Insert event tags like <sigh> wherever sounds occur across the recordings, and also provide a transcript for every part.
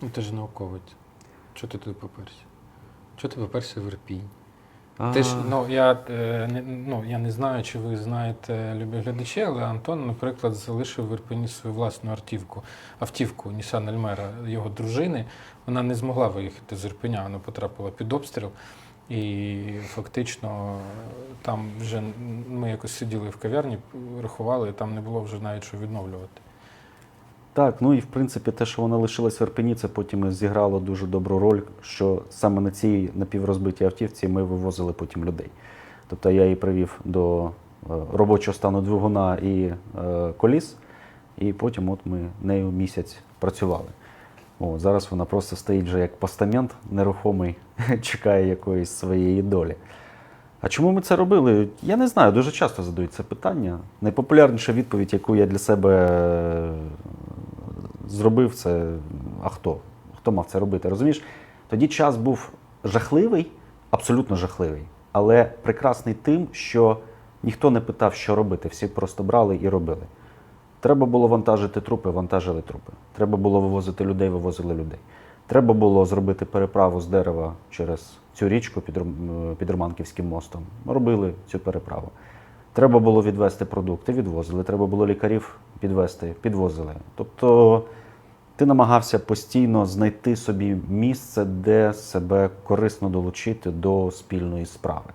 Ну, ти ж науковець. Чого ти тут поперся? Чого ти поперся в Ірпінь? А, Ти ж, ну, я, е, не, ну, я не знаю, чи ви знаєте, любі глядачі, але Антон, наприклад, залишив в Ірпені свою власну автівку, автівку Nissan Almera його дружини. Вона не змогла виїхати з Ірпеня, вона потрапила під обстріл. І фактично там вже ми якось сиділи в кав'ярні, рахували, і там не було вже навіть що відновлювати. Так, ну і в принципі те, що вона лишилась в Ірпені, це потім зіграло дуже добру роль, що саме на цій напіврозбитій автівці ми вивозили потім людей. Тобто я її привів до е, робочого стану двигуна і е, коліс, і потім от ми нею місяць працювали. О, зараз вона просто стоїть вже як постамент нерухомий, <laughs> чекає якоїсь своєї долі. А чому ми це робили? Я не знаю, дуже часто задають це питання. Найпопулярніша відповідь, яку я для себе е, зробив, це а хто? Хто мав це робити? Розумієш? Тоді час був жахливий, абсолютно жахливий, але прекрасний тим, що ніхто не питав, що робити, всі просто брали і робили. Треба було вантажити трупи, вантажили трупи. Треба було вивозити людей, вивозили людей. Треба було зробити переправу з дерева через цю річку під, Романківським мостом. Робили цю переправу. Треба було відвести продукти, відвозили. Треба було лікарів підвести, підвозили. Тобто ти намагався постійно знайти собі місце, де себе корисно долучити до спільної справи.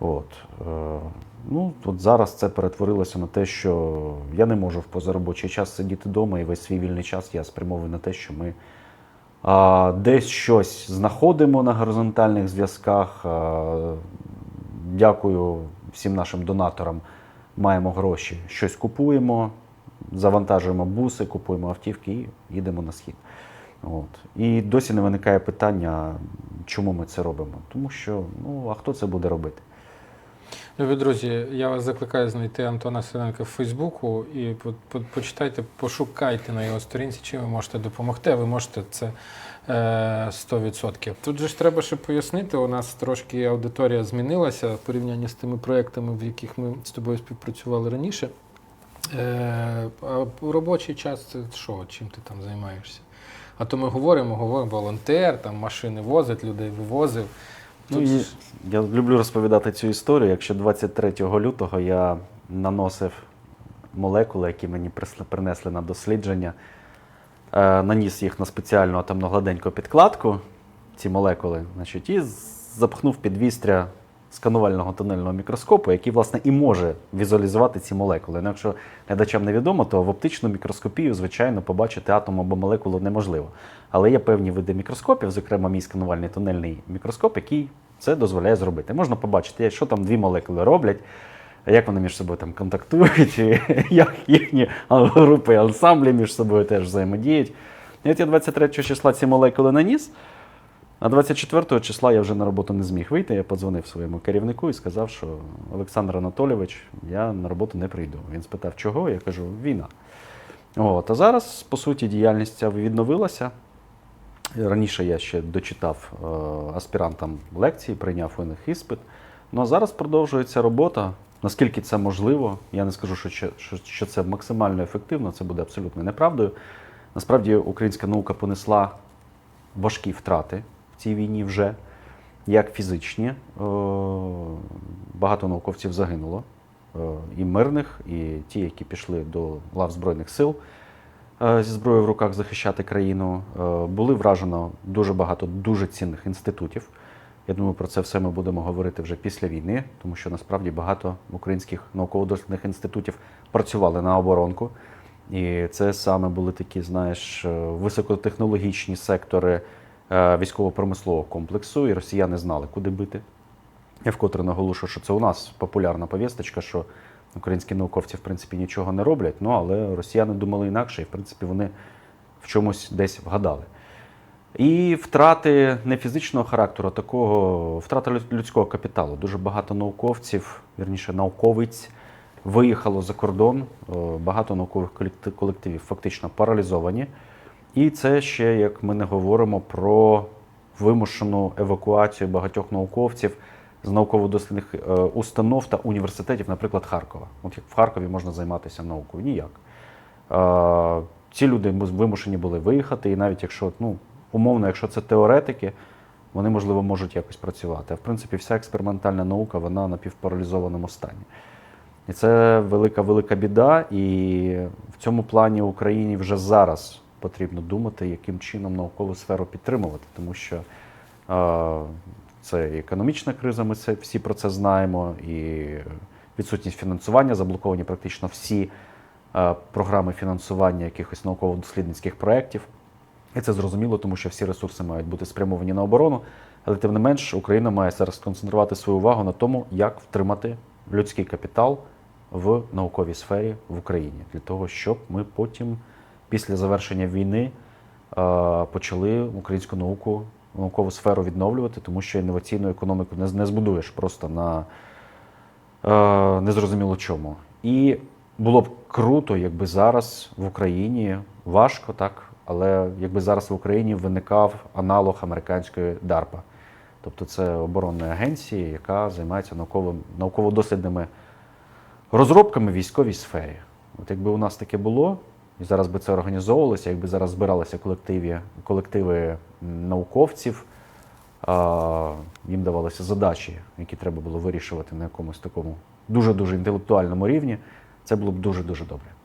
От. Е, ну, от зараз це перетворилося на те, що я не можу в позаробочий час сидіти вдома, і весь свій вільний час я спрямовую на те, що ми а, десь щось знаходимо на горизонтальних зв'язках. Дякую всім нашим донаторам. Маємо гроші, щось купуємо, завантажуємо буси, купуємо автівки і їдемо на схід. От. І досі не виникає питання, чому ми це робимо. Тому що ну а хто це буде робити? Любі друзі, я вас закликаю знайти Антона Синенка в Фейсбуку і по- по- почитайте, пошукайте на його сторінці, чим ви можете допомогти. Ви можете це е, 100%. Тут же ж треба ще пояснити, у нас трошки аудиторія змінилася в порівнянні з тими проектами, в яких ми з тобою співпрацювали раніше. Е, а робочий час це що, чим ти там займаєшся? А то ми говоримо, говоримо, волонтер, там машини возить, людей вивозив. Ну, і я люблю розповідати цю історію. Якщо 23 лютого я наносив молекули, які мені принесли на дослідження, е, наніс їх на спеціальну атомно гладеньку підкладку, ці молекули, значить, і запхнув під вістря сканувального тунельного мікроскопу, який, власне, і може візуалізувати ці молекули. Ну, якщо глядачам невідомо, то в оптичну мікроскопію, звичайно, побачити атом або молекулу неможливо. Але є певні види мікроскопів, зокрема мій сканувальний тунельний мікроскоп, який це дозволяє зробити. Можна побачити, що там дві молекули роблять, як вони між собою там контактують, і <laughs> як їхні групи ансамблі між собою теж взаємодіють. І от я 23 числа ці молекули наніс. А 24 числа я вже на роботу не зміг вийти. Я подзвонив своєму керівнику і сказав, що Олександр Анатолійович, я на роботу не прийду. Він спитав, чого? Я кажу, війна. От, а зараз, по суті, діяльність відновилася. Раніше я ще дочитав е, аспірантам лекції, прийняв у них іспит. Ну а зараз продовжується робота. Наскільки це можливо, я не скажу, що, що- що це максимально ефективно, це буде абсолютно неправдою. Насправді українська наука понесла важкі втрати цій війні вже, як фізичні. Е, Багато науковців загинуло, е, і мирних, і ті, які пішли до лав Збройних сил е, зі зброєю в руках захищати країну. Були вражено дуже багато дуже цінних інститутів. Я думаю, про це все ми будемо говорити вже після війни, тому що насправді багато українських науково-дослідних інститутів працювали на оборонку. І це саме були такі, знаєш, високотехнологічні сектори військово-промислового комплексу, і росіяни знали, куди бити. Я вкотре наголошую, що це у нас популярна повісточка, що українські науковці в принципі нічого не роблять. Ну але росіяни думали інакше, і в принципі вони в чомусь десь вгадали. І втрати не фізичного характеру, а такого втрата людського капіталу. Дуже багато науковців, вірніше, науковиць виїхало за кордон. Е, Багато наукових колективів фактично паралізовані. І це ще, як ми не говоримо про вимушену евакуацію багатьох науковців з науково-дослідних е, установ та університетів, наприклад, Харкова. От як в Харкові можна займатися наукою? Ніяк. Е, ці люди вимушені були виїхати, і навіть якщо, ну, умовно, якщо це теоретики, вони, можливо, можуть якось працювати. А в принципі, вся експериментальна наука вона на півпаралізованому стані. І це велика велика біда. І в цьому плані Україні вже зараз потрібно думати, яким чином наукову сферу підтримувати, тому що е, це і економічна криза, ми це всі про це знаємо, і відсутність фінансування, заблоковані практично всі е, програми фінансування якихось науково-дослідницьких проєктів. І це зрозуміло, тому що всі ресурси мають бути спрямовані на оборону. Але тим не менш, Україна має зараз сконцентрувати свою увагу на тому, як втримати людський капітал в науковій сфері в Україні, для того, щоб ми потім, після завершення війни, е, почали українську науку, наукову сферу відновлювати, тому що інноваційну економіку не, збудуєш просто на е, незрозуміло чому. І було б круто, якби зараз в Україні важко, так, але якби зараз в Україні виникав аналог американської DARPA. Тобто це оборонна агенція, яка займається науково-дослідними розробками в військовій сфері. От якби у нас таке було, і зараз би це організовувалося, якби зараз збиралися колективи, колективи науковців, їм давалися задачі, які треба було вирішувати на якомусь такому дуже-дуже інтелектуальному рівні, це було б дуже-дуже добре.